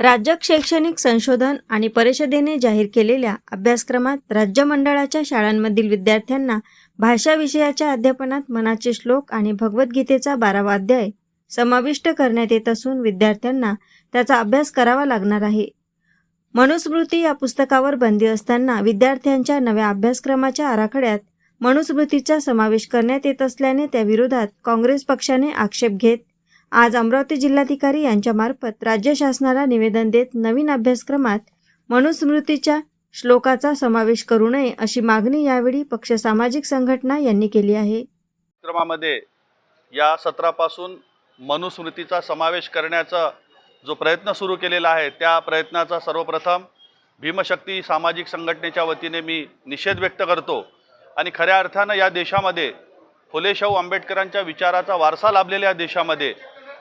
राज्य शैक्षणिक संशोधन आणि परिषदेने जाहीर केलेल्या अभ्यासक्रमात राज्य मंडळाच्या शाळांमधील विद्यार्थ्यांना भाषा विषयाच्या अध्यापनात मनाचे श्लोक आणि भगवद्गीतेचा बारावा अध्याय समाविष्ट करण्यात येत असून विद्यार्थ्यांना त्याचा अभ्यास करावा लागणार आहे. मनुस्मृती या पुस्तकावर बंदी असताना विद्यार्थ्यांच्या नव्या अभ्यासक्रमाच्या आराखड्यात मनुस्मृतीचा समावेश करण्यात येत असल्याने त्याविरोधात काँग्रेस पक्षाने आक्षेप घेत आज अमरावती जिल्हाधिकारी यांच्यामार्फत राज्य शासनाला निवेदन देत नवीन अभ्यासक्रमात मनुस्मृतीच्या श्लोकाचा समावेश करू नये अशी मागणी यावेळी पक्ष सामाजिक संघटना यांनी केली आहे. क्रमामध्ये या सत्रापासून मनुस्मृतीचा समावेश करण्याचा जो प्रयत्न सुरू केलेला आहे त्या प्रयत्नाचा सर्वप्रथम भीमशक्ती सामाजिक संघटनेच्या वतीने मी निषेध व्यक्त करतो आणि खऱ्या अर्थानं या देशामध्ये फुले शाहू आंबेडकरांच्या विचाराचा वारसा लाभलेल्या या देशामध्ये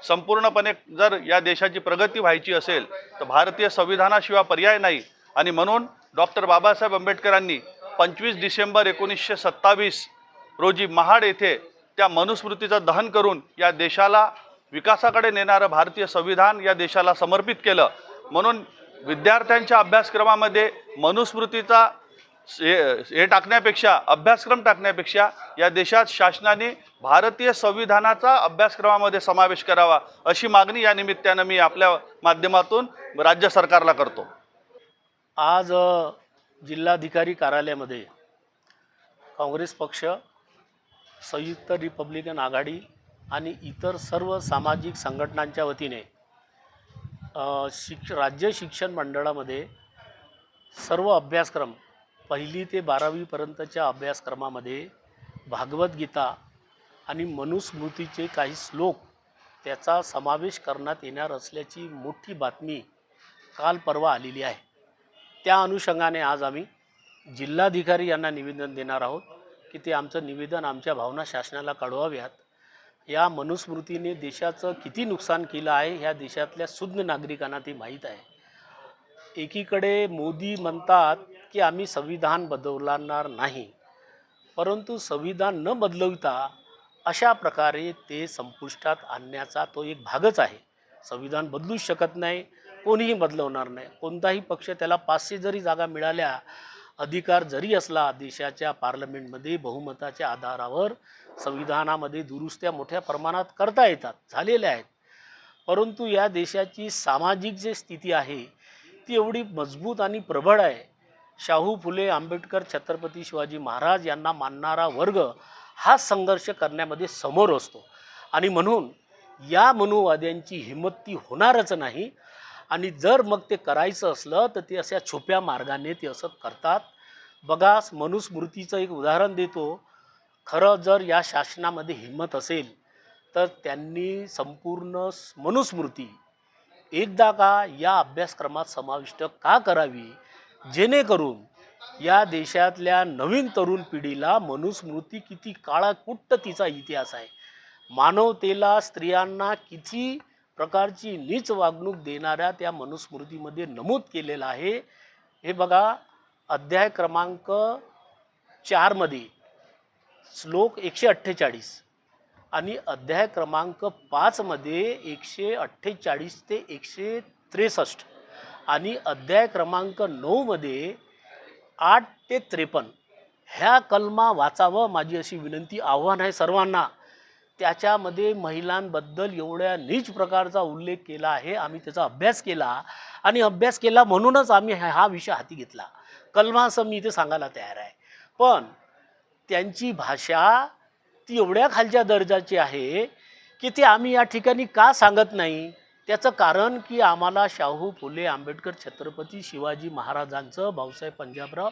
संपूर्णपणे जर या देशाची प्रगती व्हायची असेल तर भारतीय संविधानाशिवाय पर्याय नाही. आणि म्हणून डॉक्टर बाबासाहेब आंबेडकरांनी पंचवीस डिसेंबर एकोणीसशे सत्तावीस रोजी महाड येथे त्या मनुस्मृतीचं दहन करून या देशाला विकासाकडे नेणारं भारतीय संविधान या देशाला समर्पित केलं. म्हणून विद्यार्थ्यांच्या अभ्यासक्रमामध्ये मनुस्मृतीचा हे हे टाकण्यापेक्षा अभ्यासक्रम टाकण्यापेक्षा या देशात शासनाने भारतीय संविधानाचा अभ्यासक्रमामध्ये समावेश करावा अशी मागणी या निमित्तानं मी आपल्या माध्यमातून राज्य सरकारला करतो. आज जिल्हाधिकारी कार्यालयामध्ये काँग्रेस पक्ष संयुक्त रिपब्लिकन आघाडी आणि इतर सर्व सामाजिक संघटनांच्या वतीने शिक्ष राज्य शिक्षण मंडळामध्ये सर्व अभ्यासक्रम पहिली ते बारावीपर्यंतच्या अभ्यासक्रमामध्ये भागवद्गीता आणि मनुस्मृतीचे काही श्लोक त्याचा समावेश करण्यात येणार असल्याची मोठी बातमी काल परवा आलेली आहे. त्या अनुषंगाने आज आम्ही जिल्हाधिकारी यांना निवेदन देणार आहोत की ते आमचं निवेदन आमच्या भावना शासनाला कळवाव्यात. या मनुस्मृतीने देशाचं किती नुकसान केलं आहे ह्या देशातल्या सुज्ञ नागरिकांना ते माहीत आहे. एकीकडे मोदी म्हणतात की आम्ही संविधान बदलणार नाही. परंतु संविधान न बदलवता अशा प्रकारे ते संपुष्टात आणण्याचा तो एक भागच आहे. संविधान बदलूच शकत नाही कोणीही बदलवणार नाही. कोणताही पक्ष त्याला पाचशे जरी जागा मिळाल्या अधिकार जरी असला देशाच्या पार्लमेंटमध्ये बहुमताच्या आधारावर संविधानामध्ये दुरुस्त्या मोठ्या प्रमाणात करता येतात झालेल्या आहेत. परंतु या देशाची सामाजिक जी स्थिती आहे ती एवढी मजबूत आणि प्रबळ आहे शाहू फुले आंबेडकर छत्रपती शिवाजी महाराज यांना मानणारा वर्ग हा संघर्ष करण्यामध्ये समोर असतो. आणि म्हणून या मनुवाद्यांची हिंमत ती होणारच नाही. आणि जर मग ते करायचं असलं तर ते अशा छुप्या मार्गाने ते असं करतात. बघा मनुस्मृतीचं एक उदाहरण देतो. खरं जर या शासनामध्ये हिंमत असेल तर त्यांनी संपूर्ण मनुस्मृती एकदा का या अभ्यासक्रमात समाविष्ट का करावी? जेणेकरून या देशातल्या नवीन तरुण पिढीला मनुस्मृती किती काळाकुट्ट तिचा इतिहास आहे. मानवतेला स्त्रियांना किती प्रकारची नीच वागणूक देणाऱ्या त्या मनुस्मृतीमध्ये नमूद केलेलं आहे. हे बघा अध्याय क्रमांक चारमध्ये श्लोक एकशे अठ्ठेचाळीस आणि अध्याय क्रमांक पाचमध्ये एकशे अठ्ठेचाळीस ते एकशे त्रेसष्ट. आणि अध्याय क्रमांक नऊमध्ये आठ ते त्रेपन्न ह्या कलमा वाचावं माझी अशी विनंती आव्हान आहे सर्वांना. त्याच्यामध्ये महिलांबद्दल एवढ्या नीच प्रकारचा उल्लेख केला आहे. आम्ही त्याचा अभ्यास केला आणि अभ्यास केला म्हणूनच आम्ही हा विषय हाती घेतला. कलमा असं मी इथे सांगायला तयार आहे. पण त्यांची भाषा ती एवढ्या खालच्या दर्जाची आहे की ते आम्ही या ठिकाणी का सांगत नाही? त्याचं कारण की आम्हाला शाहू फुले आंबेडकर छत्रपती शिवाजी महाराजांचं भाऊसाहेब पंजाबराव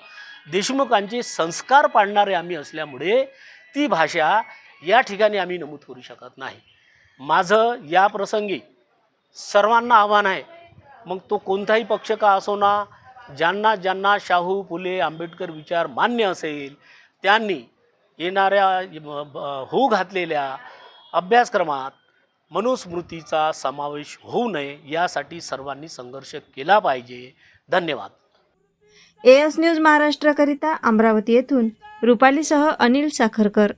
देशमुखांचे संस्कार पाडणारे आम्ही असल्यामुळे ती भाषा या ठिकाणी आम्ही नमूद करू शकत नाही. माझं या प्रसंगी सर्वांना आव्हान आहे मग तो कोणताही पक्ष का असो ना ज्यांना ज्यांना शाहू फुले आंबेडकर विचार मान्य असेल त्यांनी येणाऱ्या होऊ घातलेल्या अभ्यासक्रमात मनुस्मृतीचा समावेश होऊ नये यासाठी सर्वांनी संघर्ष केला पाहिजे. धन्यवाद. एएस न्यूज महाराष्ट्राकरिता अमरावती येथून. रुपालीसह अनिल साखरकर.